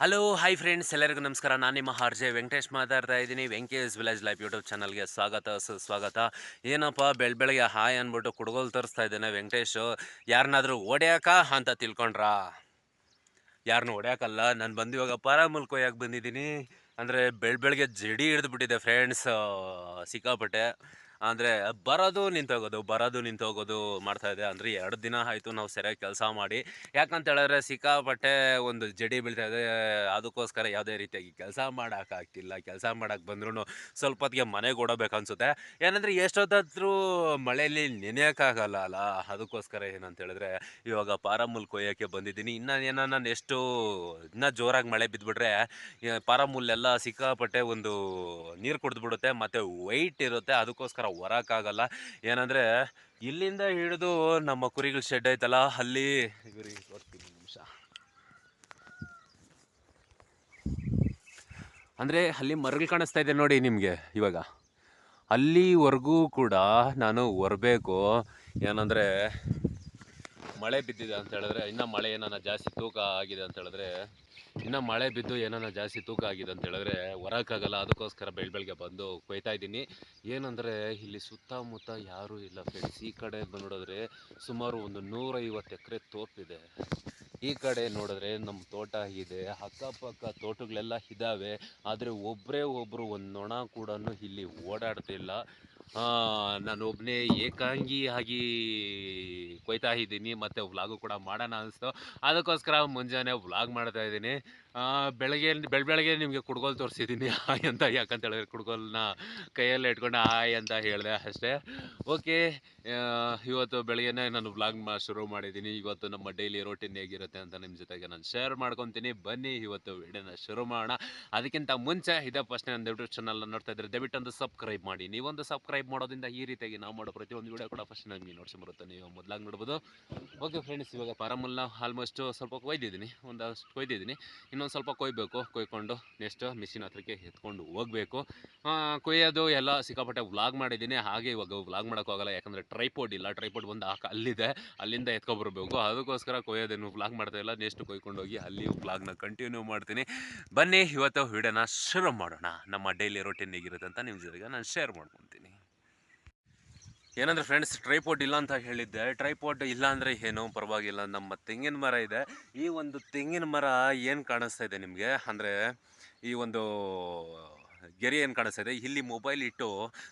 Hello hi friends ಎಲ್ಲರಿಗೂ ನಮಸ್ಕಾರ. ನಾನು ನಿಮ್ಮ ಹರ್ಜೆ ವೆಂಕಟೇಶ್ ಮಾತಾಡ್ತಾ ಇದ್ದೀನಿ. ವೆಂಕಟೇಶ್ ವಿಲೇಜ್ ಲೈಫ್ ಯೂಟ್ಯೂಬ್ ಚಾನಲ್ಗೆ ಸ್ವಾಗತ, ಸುಸ್ವಾಗತ. ಏನಪ್ಪ ಬೆಳ್ ಬೆಳಗ್ಗೆ ಹಾಯ್ ಅಂದ್ಬಿಟ್ಟು ಕುಡ್ಗೋಲ್ ತರಿಸ್ತಾ ಇದ್ದೇನೆ ವೆಂಕಟೇಶ್. ಯಾರನ್ನಾದ್ರೂ ಓಡ್ಯಾಕ ಅಂತ ತಿಳ್ಕೊಂಡ್ರಾ? ಯಾರನ್ನೂ ಹೊಡ್ಯಾಕಲ್ಲ ನಾನು ಬಂದು ಇವಾಗ ಪಾರಾಮೂಲ್ ಬಂದಿದ್ದೀನಿ. ಅಂದರೆ ಬೆಳ್ ಬೆಳಗ್ಗೆ ಜಡಿ ಹಿಡಿದು ಬಿಟ್ಟಿದೆ ಫ್ರೆಂಡ್ಸ್ ಸಿಕ್ಕಾಪಟ್ಟೆ. ಅಂದರೆ ಬರೋದು ನಿಂತೋಗೋದು ಬರೋದು ನಿಂತೋಗೋದು ಮಾಡ್ತಾ ಇದೆ. ಅಂದರೆ ಎರಡು ದಿನ ಆಯಿತು ನಾವು ಸರಿಯಾಗಿ ಕೆಲಸ ಮಾಡಿ. ಯಾಕಂತ ಹೇಳಿದ್ರೆ ಸಿಕ್ಕಾಪಟ್ಟೆ ಒಂದು ಜಡಿ ಬೀಳ್ತಾ ಇದೆ. ಅದಕ್ಕೋಸ್ಕರ ಯಾವುದೇ ರೀತಿಯಾಗಿ ಕೆಲಸ ಮಾಡೋಕ್ಕಾಗ್ತಿಲ್ಲ ಕೆಲಸ ಮಾಡೋಕ್ಕೆ ಬಂದ್ರೂ ಸ್ವಲ್ಪ ಹೊತ್ತಿಗೆ ಮನೆಗೆ ಓಡಬೇಕು ಅನ್ಸುತ್ತೆ ಏನಂದರೆ ಎಷ್ಟೊತ್ತಾದ್ರೂ ಮಳೆಯಲ್ಲಿ ನೆನೆಯೋಕ್ಕಾಗಲ್ಲ ಅಲ್ಲ? ಅದಕ್ಕೋಸ್ಕರ ಏನಂತ ಹೇಳಿದ್ರೆ ಇವಾಗ ಪಾರಮ್ಮುಲ್ ಕೊಯ್ಯೋಕ್ಕೆ ಬಂದಿದ್ದೀನಿ. ಇನ್ನು ಏನೋ ನಾನು ಎಷ್ಟು ಇನ್ನೂ ಜೋರಾಗಿ ಮಳೆ ಬಿದ್ದುಬಿಟ್ರೆ ಎಲ್ಲ ಸಿಕ್ಕಾಪಟ್ಟೆ ಒಂದು ನೀರು ಕುಡಿದ್ಬಿಡುತ್ತೆ, ಮತ್ತು ವೈಟ್ ಇರುತ್ತೆ. ಅದಕ್ಕೋಸ್ಕರ ಹೊರಕ್ಕಾಗಲ್ಲ ಏನಂದರೆ, ಇಲ್ಲಿಂದ ಹಿಡಿದು ನಮ್ಮ ಕುರಿಗಳ ಶೆಡ್ ಐತಲ್ಲ, ಅಲ್ಲಿ ಗುರಿ ತೋರಿಸ್ತೀನಿ ನಿಮಿಷ. ಅಂದರೆ, ಅಲ್ಲಿ ಮರಗಳು ಕಾಣಿಸ್ತಾ ಇದೆ ನೋಡಿ ನಿಮಗೆ ಇವಾಗ. ಅಲ್ಲಿವರೆಗೂ ಕೂಡ ನಾನು ಹೊರಬೇಕು. ಏನಂದರೆ ಮಳೆ ಬಿದ್ದಿದೆ ಅಂತ ಹೇಳಿದ್ರೆ, ಇನ್ನೂ ಮಳೆ ಏನಾನ ಜಾಸ್ತಿ ತೂಕ ಆಗಿದೆ ಅಂತ ಹೇಳಿದ್ರೆ, ಇನ್ನು ಮಳೆ ಬಿದ್ದು ಏನಾನ ಜಾಸ್ತಿ ತೂಕ ಆಗಿದೆ ಅಂತ ಹೇಳಿದ್ರೆ, ಹೊರಕ್ಕಾಗಲ್ಲ, ಅದಕ್ಕೋಸ್ಕರ ಬೆಳ್ ಬೆಳಗ್ಗೆ ಬಂದು ಕೊಯ್ತಾ ಇದ್ದೀನಿ. ಏನಂದರೆ, ಇಲ್ಲಿ ಸುತ್ತಮುತ್ತ ಯಾರೂ ಇಲ್ಲ ಫ್ರೆಂಡ್ಸ್ ಈ ಕಡೆ ನೋಡಿದ್ರೆ ಸುಮಾರು ಒಂದು ನೂರೈವತ್ತು ಎಕರೆ ತೋಪಿದೆ ಈ ಕಡೆ ನೋಡಿದ್ರೆ ನಮ್ಮ ತೋಟ ಇದೆ, ಅಕ್ಕಪಕ್ಕ ತೋಟಗಳೆಲ್ಲ ಇದ್ದಾವೆ. ಆದರೆ ಒಬ್ಬರೇ ಒಬ್ಬರು ಒಂದು ನೊಣ ಕೂಡ ಇಲ್ಲಿ ಓಡಾಡ್ತಿಲ್ಲ. ನಾನು ಒಬ್ಬನೇ ಏಕಾಂಗಿ ಆಗಿ ಕೊಯ್ತಾ ಇದ್ದೀನಿ, ಮತ್ತು ವ್ಲಾಗು ಕೂಡ ಮಾಡೋಣ ಅನಿಸ್ತು. ಅದಕ್ಕೋಸ್ಕರ ಮುಂಜಾನೆ ವ್ಲಾಗ್ ಮಾಡ್ತಾ ಇದ್ದೀನಿ. ಬೆಳಗ್ಗೆ ಬೆಳ, ಬೆಳಗ್ಗೆ ನಿಮಗೆ ಕುಡ್ಗೋಲ್ ತೋರಿಸಿದ್ದೀನಿ ಹಾಯ್ ಅಂತ, ಯಾಕಂತ ಹೇಳಿದ್ರೆ ಕುಡ್ಗೋಲ್ನ ಕೈಯಲ್ಲೇ ಇಟ್ಕೊಂಡು ಹಾಯ್ ಅಂತ ಹೇಳಿದೆ ಅಷ್ಟೇ. ಓಕೆ ಇವತ್ತು ಬೆಳಗ್ಗೆನೇ ನಾನು ವ್ಲಾಗ್ ಮಾ, ಶುರು ಮಾಡಿದ್ದೀನಿ ಇವತ್ತು ನಮ್ಮ ಡೈಲಿ ರೋಟೀನ್ ಹೇಗಿರುತ್ತೆ ಅಂತ ನಿಮ್ಮ ಜೊತೆಗೆ ನಾನು ಶೇರ್ ಮಾಡ್ಕೊತೀನಿ. ಬನ್ನಿ, ಇವತ್ತು ವಿಡಿಯೋನ ಶುರು ಮಾಡೋಣ. ಅದಕ್ಕಿಂತ ಮುಂಚೆ ಇದೇ ಫಸ್ಟ್ ನನ್ನ ಯೂಟ್ಯೂಬ್ ಚಾನಲ್ ನೋಡ್ತಾ ಇದ್ರೆ ದಯವಿಟ್ಟು ಒಂದು ಸಬ್ಸ್ಕ್ರೈಬ್ ಮಾಡಿ. ನೀವೊಂದು ಸಬ್ಸ್ಕ್ರೈಬ್ ಮಾಡೋದ್ರಿಂದ ಈ ರೀತಿಯಾಗಿ ನಾವು ಮಾಡೋ ಪ್ರತಿಯೊಂದು ವಿಡಿಯೋ ಕೂಡ ಫಸ್ಟ್ ನನಗೆ ನೋಡ್ಸಿ ಬರುತ್ತೆ. ನೀವು ಮೊದಲಾಗಿ ನೋಡ್ಬೋದು. ಓಕೆ ಫ್ರೆಂಡ್ಸ್ ಇವಾಗ ಪಾರಮುಲ್ನ ಆಲ್ಮೋಸ್ಟ್ ಸ್ವಲ್ಪ ಕೊಯ್ದಿದ್ದೀನಿ. ಒಂದಷ್ಟು ಒಯ್ದಿದ್ದೀನಿ ಇನ್ನೊಂದು ಸ್ವಲ್ಪ ಕೊಯ್ಬೇಕು, ಕೊಯ್ಕೊಂಡು ನೆಕ್ಸ್ಟ್ ಮಿಷಿನ್ ಹತ್ರಕ್ಕೆ ಎತ್ಕೊಂಡು ಹೋಗಬೇಕು. ಕೊಯ್ಯೋದು ಎಲ್ಲ ಸಿಕ್ಕಾಪಟ್ಟೆ ವ್ಲಾಗ್ ಮಾಡಿದ್ದೀನಿ. ಹಾಗೆ ಇವಾಗ ವ್ಲಾಗ್ ಮಾಡೋಕ್ಕಾಗಲ್ಲ ಯಾಕಂದರೆ ಟ್ರೈಪೋಡ್ ಇಲ್ಲ. ಟ್ರೈಪೋಡ್ ಬಂದು ಹಾಕ, ಅಲ್ಲಿದೆ, ಅಲ್ಲಿಂದ ಎತ್ಕೊಬರ್ಬೇಕು. ಅದಕ್ಕೋಸ್ಕರ ಕೊಯ್ಯೋದೇನು ವ್ಲಾಗ್ ಮಾಡ್ತಾ ಇಲ್ಲ. ನೆಕ್ಸ್ಟ್ ಕೊಯ್ಕೊಂಡು ಹೋಗಿ ಅಲ್ಲಿ ವ್ಲಾಗ್ನ ಕಂಟಿನ್ಯೂ ಮಾಡ್ತೀನಿ. ಬನ್ನಿ, ಇವತ್ತು ವಿಡಿಯೋನ ಶುರು ಮಾಡೋಣ. ನಮ್ಮ ಡೈಲಿ ರೊಟೀನ್ ಹೇಗಿರುತ್ತೆ ಅಂತ ನಿಮ್ಮ ಜೊತೆಗೆ ನಾನು ಶೇರ್ ಮಾಡ್ಕೊತೀನಿ. ಏನಂದ್ರೆ ಫ್ರೆಂಡ್ಸ್ ಟ್ರೈಪೋಡ್ ಇಲ್ಲ ಅಂತ ಹೇಳಿದ್ದೆ. ಟ್ರೈಪೋಡ್ ಇಲ್ಲ ಅಂದರೆ ಏನು? ಪರವಾಗಿಲ್ಲ, ನಮ್ಮ ತೆಂಗಿನ ಮರ ಇದೆ. ಈ ಒಂದು ತೆಂಗಿನ ಮರ ಏನು ಕಾಣಿಸ್ತಾ ಇದೆ ನಿಮಗೆ? ಅಂದರೆ ಈ ಒಂದು ಗೆರೆ ಏನು ಕಾಣಿಸ್ತಾ ಇದೆ? ಇಲ್ಲಿ ಮೊಬೈಲ್ ಇಟ್ಟು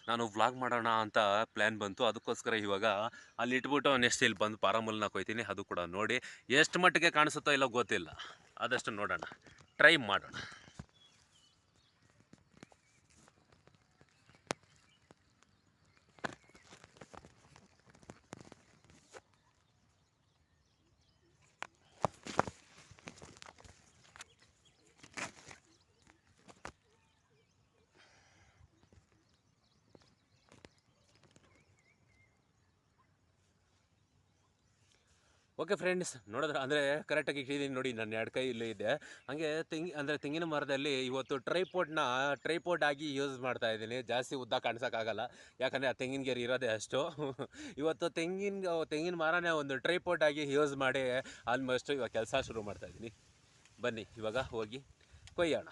ನಾನು ವ್ಲಾಗ್ ಮಾಡೋಣ ಅಂತ ಪ್ಲ್ಯಾನ್ ಬಂತು. ಅದಕ್ಕೋಸ್ಕರ ಇವಾಗ ಅಲ್ಲಿ ಇಟ್ಬಿಟ್ಟು ನೆಕ್ಸ್ಟ್ ಇಲ್ಲಿ ಬಂದು ಪಾರಾಮೂಲ್ನ ಕೊಯ್ತೀನಿ. ಅದು ಕೂಡ ನೋಡಿ. ಎಷ್ಟು ಮಟ್ಟಿಗೆ ಕಾಣಿಸುತ್ತೋ ಇಲ್ಲ ಗೊತ್ತಿಲ್ಲ. ಆದಷ್ಟು ನೋಡೋಣ. ಟ್ರೈ ಮಾಡೋಣ. ಓಕೆ ಫ್ರೆಂಡ್ಸ್ ನೋಡಿದ್ರೆ ಅಂದರೆ ಕರೆಕ್ಟಾಗಿ ಇಟ್ಟಿದ್ದೀನಿ ನೋಡಿ, ನನ್ನ ಎರಡು ಕೈ ಇಲ್ಲೇ ಇದೆ. ಹಾಗೆ ತೆಂಗಿ, ಅಂದರೆ ತೆಂಗಿನ ಮರದಲ್ಲಿ ಇವತ್ತು ಟ್ರೈಪೋಡ್ನ ಟ್ರೈಪೋಡ್ ಆಗಿ ಯೂಸ್ ಮಾಡ್ತಾ ಇದ್ದೀನಿ. ಜಾಸ್ತಿ ಉದ್ದ ಕಾಣಿಸೋಕ್ಕಾಗಲ್ಲ. ಯಾಕಂದರೆ ಆ ತೆಂಗಿನ ಗೆರೆ ಇರೋದೇ ಅಷ್ಟು. ಇವತ್ತು ತೆಂಗಿನ ತೆಂಗಿನ ಮರನೇ ಒಂದು ಟ್ರೈಪೋಡ್ ಆಗಿ ಯೂಸ್ ಮಾಡಿ ಆಲ್ಮೋಸ್ಟ್ ಇವಾಗ ಕೆಲಸ ಶುರು ಮಾಡ್ತಾ ಇದ್ದೀನಿ. ಬನ್ನಿ, ಇವಾಗ ಹೋಗಿ ಕೊಯ್ಯೋಣ.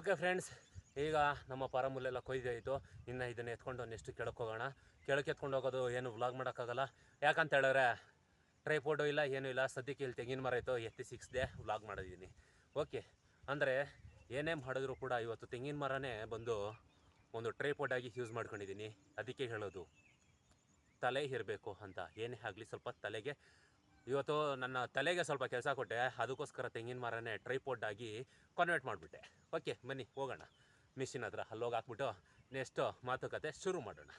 ಓಕೆ ಫ್ರೆಂಡ್ಸ್ ಈಗ ನಮ್ಮ ಪಾರಮುಲ್ಲೆಲ್ಲ ಕೊಯ್ದಾಯಿತು ಇನ್ನು ಇದನ್ನು ಎತ್ಕೊಂಡು ನೆಕ್ಸ್ಟ್ ಕೆಳಕ್ಕೆ ಹೋಗೋಣ. ಕೆಳಕ್ಕೆ ಎತ್ಕೊಂಡು ಹೋಗೋದು ಏನು ವ್ಲಾಗ್ ಮಾಡೋಕ್ಕಾಗಲ್ಲ. ಯಾಕಂತ ಹೇಳಿದ್ರೆ ಟ್ರೈಪೋಡು ಇಲ್ಲ, ಏನೂ ಇಲ್ಲ. ಸದ್ಯಕ್ಕೆ ಇಲ್ಲಿ ತೆಂಗಿನ ಮರ ಇತ್ತು. ಎತ್ತಿ ಸಿಕ್ಸ್ದೆ ವ್ಲಾಗ್ ಮಾಡಿದ್ದೀನಿ ಓಕೆ ಅಂದರೆ ಏನೇ ಮಾಡಿದ್ರು ಕೂಡ ಇವತ್ತು ತೆಂಗಿನ ಮರನೇ ಬಂದು ಒಂದು ಟ್ರೈಪೋಡ್ ಆಗಿ ಯೂಸ್ ಮಾಡ್ಕೊಂಡಿದ್ದೀನಿ ಅದಕ್ಕೆ ಹೇಳೋದು, ತಲೆ ಇರಬೇಕು ಅಂತ. ಏನೇ ಆಗಲಿ ಸ್ವಲ್ಪ ತಲೆಗೆ ಇವತ್ತು ನನ್ನ ತಲೆಗೆ ಸ್ವಲ್ಪ ಕೆಲಸ ಕೊಟ್ಟೆ, ಅದಕ್ಕೋಸ್ಕರ ತೆಂಗಿನ ಮರನೇ ಟ್ರೈಪೋಡ್ ಆಗಿ ಕನ್ವರ್ಟ್ ಮಾಡಿಬಿಟ್ಟೆ. ಓಕೆ ಬನ್ನಿ, ಹೋಗೋಣ. ಮಿಷಿನ್ ಹತ್ರ ಅಲ್ಲೋಗಿ ಹಾಕ್ಬಿಟ್ಟು ನೆಕ್ಸ್ಟು ಮಾತುಕತೆ ಶುರು ಮಾಡೋಣ.